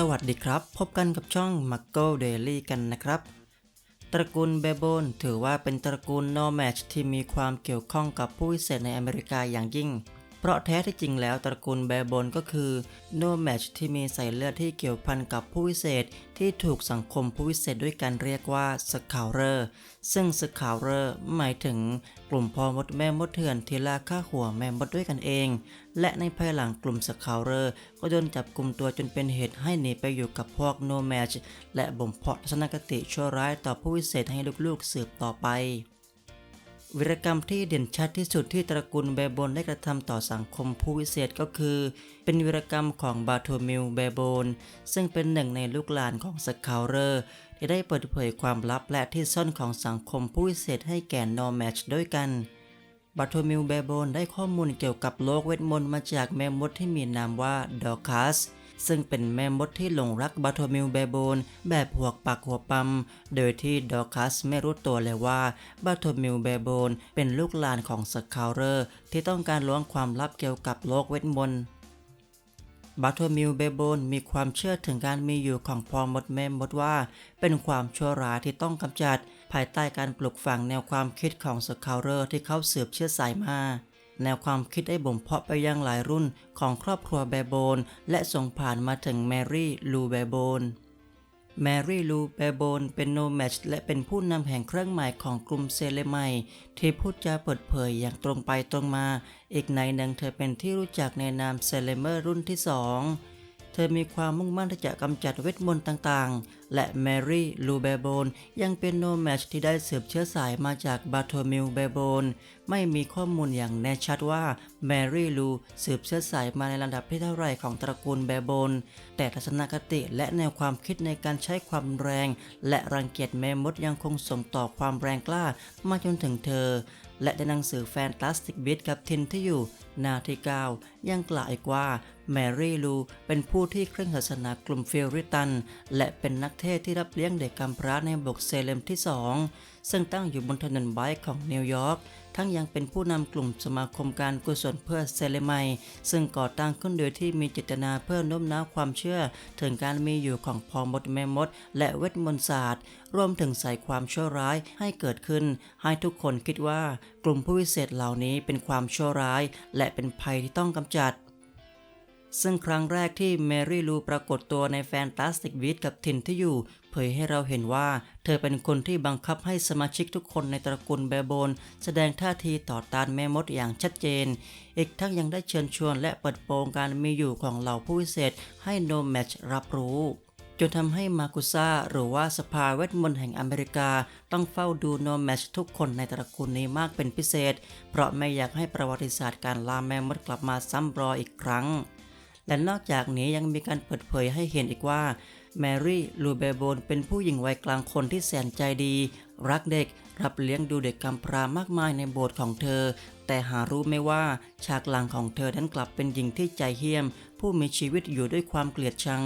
สวัสดีครับ พบกันกับช่อง m a c o Daily กันนะครับ ตระกูลเบโบนถือว่าเป็นตระกูล No Match ที่มีความเกี่ยวข้องกับผู้วิเศษในอเมริกาอย่างยิ่ง ราะแท้ที่จริงแล้วตระกูลเบโบนก็คือ No Match ที่มีสายเลือดที่เกี่ยวพันกับผู้วิเศษ ที่ถูกสังคมผู้วิเศษด้วยกันเรียกว่าสคาวเรอร์ ซึ่งสคาวเรอร์หมายถึงกลุ่มพ่อมดแม่มดเถื่อนที่ล่าฆ่าหัวแม่มดด้วยกันเอง และในภายหลังกลุ่มสคาวเรอร์ ก็โดนจับกลุ่มตัวจนเป็นเหตุให้หนีไปอยู่กับพวกโนแมชและบ่มเพาะทัศนคติชั่วร้ายต่อผู้วิเศษให้ลูกๆสืบต่อไป วิรกรรมที่เด่นชัดที่สุดที่ตระกูลเบโบนได้กระทำต่อสังคมผู้วิเศษก็คือ เป็นวิรกรรมของบาโทมิลเบโบนซึ่งเป็นหนึ่งในลูกหลานของสคาวเรอร์ที่ได้เปิดเผยความลับและที่ซ่อนของสังคมผู้วิเศษให้แก่โนแมชด้วยกันบาโทมิลเบโบนได้ข้อมูลเกี่ยวกับโลกเวทมนต์มาจากแม่มดที่มีนามว่าดอคัส ซึ่งเป็นแม่มดที่หลงรักบาโทมิลเบโบนแบบหัวปักหัวปั๊มโดยที่ดอคัสไม่รู้ตัวเลยว่าบาโทมิลเบโบนเป็นลูกหลานของสคาวเรอร์ที่ต้องการล้วงความลับเกี่ยวกับโลกเวทมนต์บาโทมิลเบโบนมีความเชื่อถึงการมีอยู่ของพอมดแม่มดว่า เป็นความชั่วร้ายที่ต้องกำจัด ภายใต้การปลุกฝังแนวความคิดของสคาวเรอร์ที่เขาสืบเชื้อสายมา แนวความคิดได้บ่มเพาะไปยังหลายรุ่นของครอบครัวเบโบน และส่งผ่านมาถึงแมรี่ลูเบโบนแมรี่ลูเบโบนเป็นโนแมชและเป็นผู้นำแห่งเครื่องหมายของกลุ่มเซเลไมที่พูดจาเปิดเผยอย่างตรงไปตรงมา อีกในหนึ่งเธอเป็นที่รู้จักในนามเซเลเมอร์รุ่นที่สอง เธอมีความมุ่งมั่นที่จะกำจัดเวทมนต์ต่างๆ และแมรี่ลูเบโบนยังเป็นโนแมชที่ได้สืบเชื้อสายมาจากบาโทมิลเบโบนไม่มีข้อมูลอย่างแน่ชัดว่าแมรี่ลูสืบเชื้อสายมาในระดับที่เท่าไรของตระกูลเบโบนแต่ทัศนคติและแนวความคิดในการใช้ความแรง และรังเกียจแม่มดยังคงส่งต่อความแรงกล้ามาจนถึงเธอ และในหนังสือแฟนตาสติกบิทกับทินที่อยู่นาที่9ยังกล่าวอีกว่า แมรี่ลูเป็นผู้ที่เคร่งศาสนากลุ่มฟิลริตัน และเป็นนักเทศที่รับเลี้ยงเด็กกำพร้าในบกเซเลมที่สองซึ่งตั้งอยู่บนถนนไบค์ของนิวยอร์ก ทั้งยังเป็นผู้นำกลุ่มสมาคมการกุศลเพื่อเซเลไมซึ่งก่อตั้งขึ้นโดยที่มีเจตนาเพื่อโน้มน้าวความเชื่อ ถึงการมีอยู่ของพอมดแมมด และเวทมนต์ศาสตร์ รวมถึงใส่ความชั่วร้ายให้เกิดขึ้น ให้ทุกคนคิดว่ากลุ่มผู้วิเศษเหล่านี้เป็นความชั่วร้าย และเป็นภัยที่ต้องกำจัดซึ่งครั้งแรกที่แมรี่ลูปรากฏตัวในแฟนตาสติกวิดกับทินที่อยู่ ผยให้เราเห็นว่า เธอเป็นคนที่บังคับให้สมาชิกทุกคนในตระกูลเบโบน แสดงท่าทีต่อต้านแม่มดอย่างชัดเจน อีกทั้งยังได้เชิญชวนและเปิดโปงการมีอยู่ของเหล่าผู้วิเศษให้โนแมชรับรู้จนทำให้มากุซ่าหรือว่าสภาเวทมนต์แห่งอเมริกา ต้องเฝ้าดูโนแมชทุกคนในตระกูลนี้มากเป็นพิเศษ เพราะไม่อยากให้ประวัติศาสตร์การล่าแม่มดกลับมาซ้ำรอยอีกครั้ง และนอกจากนี้ยังมีการเปิดเผยให้เห็นอีกว่า แมรี่ลูเบโบนเป็นผู้หญิงวัยกลางคนที่แสนใจดี รักเด็ก รับเลี้ยงดูเด็กกำพร้ามากมายในโบสถ์ของเธอ แต่หารู้ไม่ว่าฉากหลังของเธอนั้นกลับเป็นหญิงที่ใจเหี้ยม ผู้มีชีวิตอยู่ด้วยความเกลียดชัง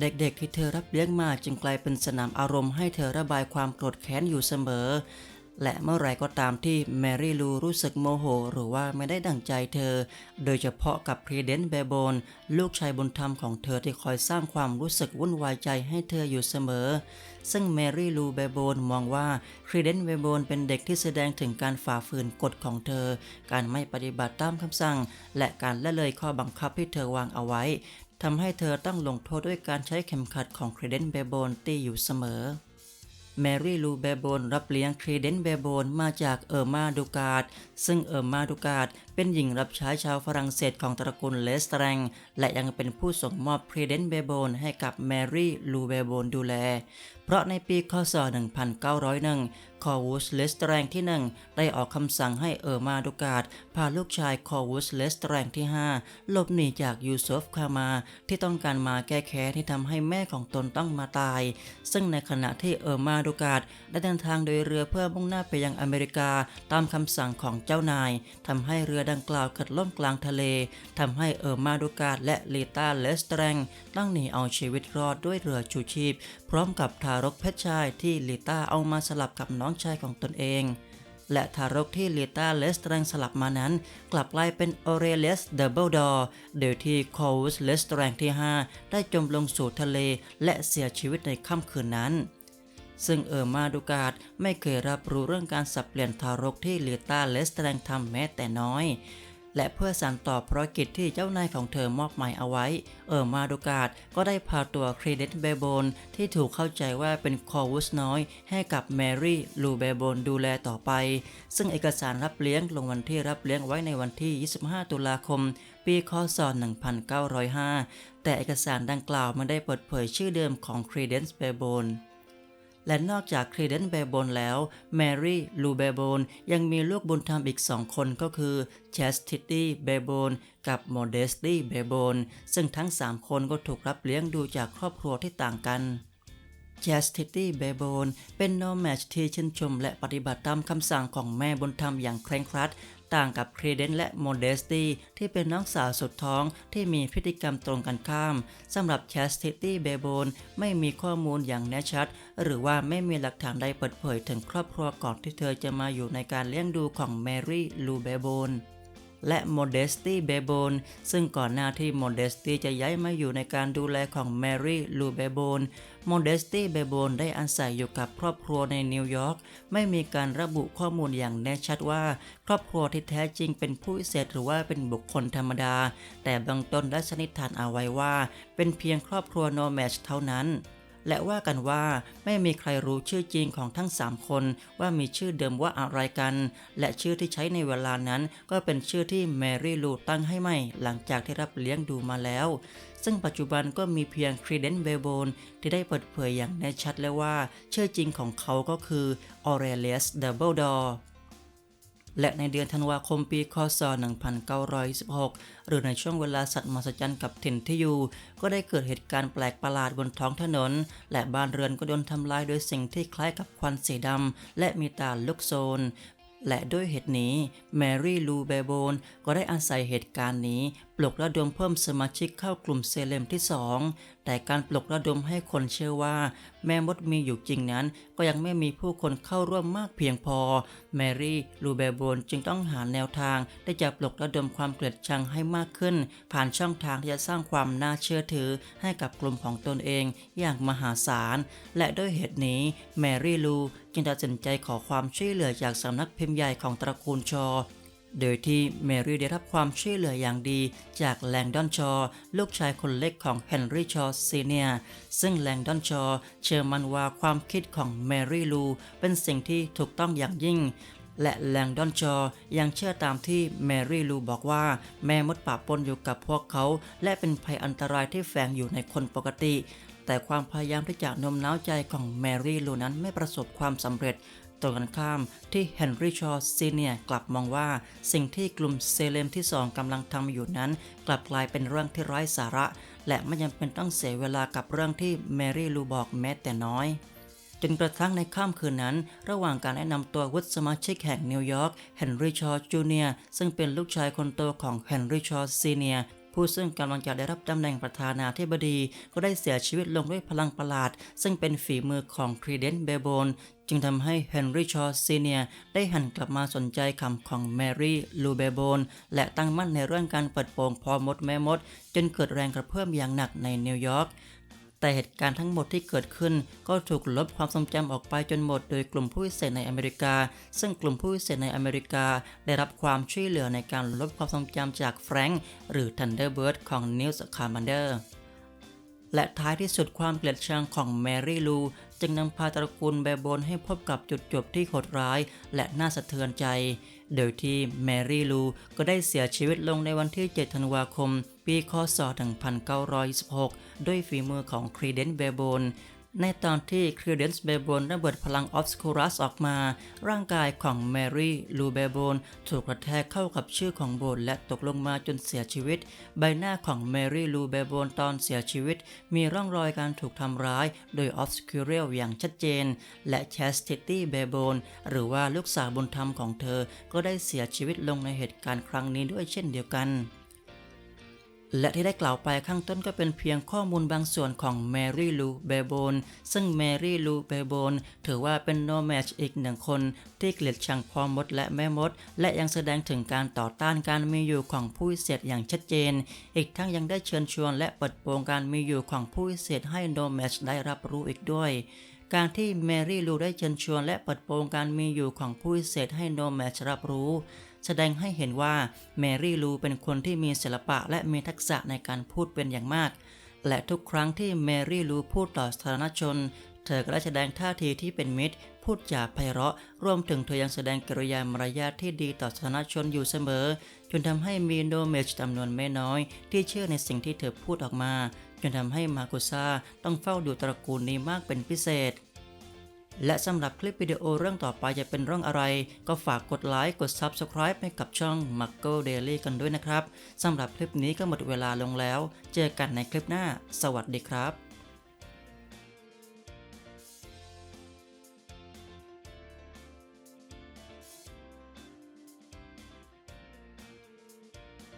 เด็กๆที่เธอรับเลี้ยงมาจึงกลายเป็นสนามอารมณ์ให้เธอระบายความโกรธแค้นอยู่เสมอ และเมื่อไรก็ตามที่แมรี่ลูรู้สึกโมโห หรือว่าไม่ได้ดั่งใจเธอ โดยเฉพาะกับพรีเดนเบโบนลูกชายบุญธรรมของเธอที่คอยสร้างความรู้สึกวุ่นวายใจให้เธออยู่เสมอ ซึ่งแมรี่ลูเบโบนมองว่าครีเดนเบโบนเป็นเด็กที่แสดงถึงการฝ่าฝืนกฎของเธอ การไม่ปฏิบัติตามคำสั่ง และการละเลยข้อบังคับที่เธอวางเอาไว้ทำให้เธอต้องลงโทษด้วยการใช้เข็มขัดของครีเดนเบโบนตีอยู่เสมอ แมรี่ลูเบโบนรับเลี้ยงเครเดนเบโบนมาจากเออร์มาดูการ์ดซึ่งเออร์มาดูการ์ด เป็นหญิงรับใช้ชาวฝรั่งเศสของตระกูลเลสแตรงและยังเป็นผู้ส่งมอบครีเดนเบโบนให้กับแมรี่ลูเบโบนดูแล เพราะในปีคศ 1901 คอวูสเลสแตรงที่ 1 ได้ออกคำสั่งให้เออร์มาดูกาดพาลูกชายคอวูสเลสแตรงที่ 5 หลบหนีจากยูซุฟคามา ที่ต้องการมาแก้แค้นที่ทำให้แม่ของตนต้องมาตาย ซึ่งในขณะที่เออร์มาดูกาดได้เดินทางโดยเรือเพื่อมุ่งหน้าไปยังอเมริกาตามคำสั่งของเจ้านายทำให้เรือดังกล่าวเกิดล่มกลางทะเลทำให้เออร์มาดูกาดและลีตาเลสแตรงต้องหนีเอาชีวิตรอดด้วยเรือชูชีพ พร้อมกับทารกเพชรชายที่ลีตาเอามาสลับกับน้องชายของตนเองและทารกที่ลีตาเลสแตรงสลับมานั้น กลับกลายเป็นออเรเลสเดับเบิลดอร์โดยที่คอวสเลสแตรงที่ 5 ได้จมลงสู่ทะเลและเสียชีวิตในค่ำคืนนั้น ซึ่งเออร์มาดูการ์ดไม่เคยรับรู้เรื่องการสับเปลี่ยนทารกที่ลีตาเลสแตรงทำแม้แต่น้อย และเพื่อสานต่อภารกิจที่เจ้านายของเธอมอบหมายเอาไว้ เออร์มาดูการ์ดก็ได้พาตัวครีเดนเบโบนที่ถูกเข้าใจว่าเป็นคอวุสน้อย ให้กับแมรี่ลูเบโบนดูแลต่อไป ซึ่งเอกสารรับเลี้ยงลงวันที่รับเลี้ยงไว้ในวันที่ 25 ตุลาคม ปีคศ 1905 แต่เอกสารดังกล่าวไม่ได้เปิดเผยชื่อเดิมของครีเดนส์เบโบน และนอกจากครีเดนเบโบนแล้ว แมรี่ลูเบโบนยังมีลูกบุญธรรมอีกสองคนก็คือเชสติตี้เบโบนกับโมเดสตี้เบโบนซึ่งทั้ง 3 คนก็ถูกรับเลี้ยงดูจากครอบครัวที่ต่างกัน c h a s t i t y b a b o n เป็นโนแมชที่ชื่นชมและปฏิบัติตามคำสั่งของแม่บุญธรรมอย่างเคร่งครัด ต่างกับครีเดนและโมเดสตี้ที่เป็นน้องสาวสุดท้องที่มีพฤติกรรมตรงกันข้ามสำหรับแคสติตี้เบโบนไม่มีข้อมูลอย่างแน่ชัด หรือว่าไม่มีหลักฐานใดเปิดเผยถึงครอบครัวก่อนที่เธอจะมาอยู่ในการเลี้ยงดูของแมรี่ลูเบโบน และ Modesty b a b o n ซึ่งก่อนหน้าที่ Modesty จะย้ายมาอยู่ในการดูแลของ Mary l u b e b o n Modesty b a b o n ได้อาศัยอยู่กับครอบครัวในนิวยอร์กไม่มีการระบุข้อมูลอย่างแน่ชัดว่า ครอบครัวที่แท้จริงเป็นผู้พิเศษหรือว่าเป็นบุคคลธรรมดา แต่บางต้นได้สันนิษฐานเอาไว้ว่า เป็นเพียงครอบครัว n o m a d เท่านั้น และว่ากันว่าไม่มีใครรู้ชื่อจริงของทั้ง 3 คนว่ามีชื่อเดิมว่าอะไรกัน และชื่อที่ใช้ในเวลานั้น ก็เป็นชื่อที่แมรี่ลูตั้งให้ใหม่ หลังจากที่รับเลี้ยงดูมาแล้ว ซึ่งปัจจุบันก็มีเพียงครีเดนเบโบนที่ได้เปิดเผยอย่างแน่ชัดแล้วว่า ชื่อจริงของเขาก็คือออเรเลียสดับเบิลดอร์ และในเดือนธันวาคมปีคศ 1926หรือในช่วงเวลาสัตว์มหัศจรรย์กับถิ่นที่อยู่ ก็ได้เกิดเหตุการณ์แปลกประหลาดบนท้องถนน และบ้านเรือนก็โดนทำลายโดยสิ่งที่คล้ายกับควันสีดำและมีตาลุกโซนและด้วยเหตุนี้แมรี่ลูเบโบนก็ได้อาศัยเหตุการณ์นี้ ปลุกระดมเพิ่มสมาชิกเข้ากลุ่มเซเลมที่สอง แต่การปลุกระดมให้คนเชื่อว่า แม่มดมีอยู่จริงนั้น ก็ยังไม่มีผู้คนเข้าร่วมมากเพียงพอ แมรี่ลูเบโบนจึงต้องหาแนวทางที่จะปลุกระดมความเกลียดชังให้มากขึ้น ผ่านช่องทางที่จะสร้างความน่าเชื่อถือให้กับกลุ่มของตนเองอย่างมหาศาล และด้วยเหตุนี้แมรี่ลูจึงตัดสินใจขอความช่วยเหลือจากสำนักพิมพ์ใหญ่ของตระกูลชอ โดยที่แมรี่ได้รับความช่วยเหลืออย่างดีจากแลงดอนชอ ลูกชายคนเล็กของเฮนรี่ชอซีเนียซึ่งแลงดอนชอ เชื่อมั่นว่าความคิดของแมรี่ลูเป็นสิ่งที่ถูกต้องอย่างยิ่ง และแลงดอนชอยังเชื่อตามที่แมรี่ลูบอกว่า แม่มดป่าปนอยู่กับพวกเขา และเป็นภัยอันตรายที่แฝงอยู่ในคนปกติ แต่ความพยายามที่จะโน้มน้าวใจของแมรี่ลูนั้นไม่ประสบความสำเร็จ ตรงกันข้ามที่เฮนรี่ชอว์ซีเนียกลับมองว่าสิ่งที่กลุ่มเซเลมที่สองกำลังทำอยู่นั้น กลับกลายเป็นเรื่องที่ไร้สาระ และไม่จำเป็นต้องเสียเวลากับเรื่องที่แมรี่ลูบอกแม้แต่น้อยจนกระทั่งในค่ำคืนนั้น ระหว่างการแนะนำตัววุฒิสมาชิกแห่งนิวยอร์กเฮนรี่ชอว์จูเนียซึ่งเป็นลูกชายคนโตของเฮนรี่ชอว์ซีเนียผู้ซึ่งกำลังจะได้รับตำแหน่งประธานาธิบดี ก็ได้เสียชีวิตลงด้วยพลังประหลาด ซึ่งเป็นฝีมือของครีเดนเบโบน จึงทำให้เฮนรี่ชอว์ซีเนียได้หันกลับมาสนใจคำของแมรี่ลูเบโบนและตั้งมั่นในเรื่องการเปิดโปงพอมดแม่มด จนเกิดแรงกระเพื่อมอย่างหนักในนิวยอร์กแต่เหตุการณ์ทั้งหมดที่เกิดขึ้น ก็ถูกลบความทรงจำออกไปจนหมด โดยกลุ่มผู้พิเศษในอเมริกา ซึ่งกลุ่มผู้พิเศษในอเมริกา ได้รับความช่วยเหลือในการลบความทรงจำจากแฟรงค์หรือทันเดอร์เบิร์ดของนิวส์คาร์มันเดอร์และท้ายที่สุดความเกลียดชังของแมรี่ลู จึงนำพาตระกูลแบโบนให้พบกับจุดจบที่โหดร้าย และน่าสะเทือนใจ โดยที่แมรี่ลูก็ได้เสียชีวิตลงในวันที่ 7 ธันวาคม ปี คศ 1926 ด้วยฝีมือของครีเดนเบโบน ในตอนที่ครีเดนส์เบโบนระเบิดพลังออฟสคูรัสออกมา ร่างกายของแมรี่ลูเบโบนถูกกระแทกเข้ากับชื่อของโบสถ์และตกลงมาจนเสียชีวิต ใบหน้าของแมรี่ลูเบโบนตอนเสียชีวิต มีร่องรอยการถูกทำร้ายโดยออฟสคูเรียลอย่างชัดเจน และแชสติตี้เบโบนหรือว่าลูกสาวบุญธรรมของเธอ ก็ได้เสียชีวิตลงในเหตุการณ์ครั้งนี้ด้วยเช่นเดียวกัน และที่ได้กล่าวไปข้างต้นก็เป็นเพียงข้อมูลบางส่วนของแมรี่ลูเบโบนซึ่งแมรี่ลูเบโบนถือว่าเป็นโนแมชอีกหนึ่งคน ที่เกลียดชังพ่อมดและแม่มด และยังแสดงถึงการต่อต้านการมีอยู่ของผู้พิเศษอย่างชัดเจน อีกทั้งยังได้เชิญชวนและเปิดโปงการมีอยู่ของผู้พิเศษให้โนแมชได้รับรู้อีกด้วยการที่แมรี่ลูได้เชิญชวนและเปิดโปงการมีอยู่ของผู้พิเศษให้โนแมชรับรู้ แสดงให้เห็นว่าแมรี่ลูเป็นคนที่มีศิลปะและมีทักษะในการพูดเป็นอย่างมาก และทุกครั้งที่แมรี่ลูพูดต่อสาธารณชน เธอก็ได้แสดงท่าทีที่เป็นมิตร พูดจาไพเราะ รวมถึงเธอยังแสดงกริยามารยาทที่ดีต่อสาธารณชนอยู่เสมอ จนทำให้มีโนเมจจำนวนไม่น้อย ที่เชื่อในสิ่งที่เธอพูดออกมา จนทำให้มาโกซ่าต้องเฝ้าดูตระกูลนี้มากเป็นพิเศษ และสำหรับคลิปวิดีโอเรื่องต่อไปจะเป็นเรื่องอะไร ก็ฝากกดไลค์กด Subscribe ให้กับช่อง m a r c o Daily กันด้วยนะครับสำหรับคลิปนี้ก็หมดเวลาลงแล้ว เจอกันในคลิปหน้า สวัสดีครับ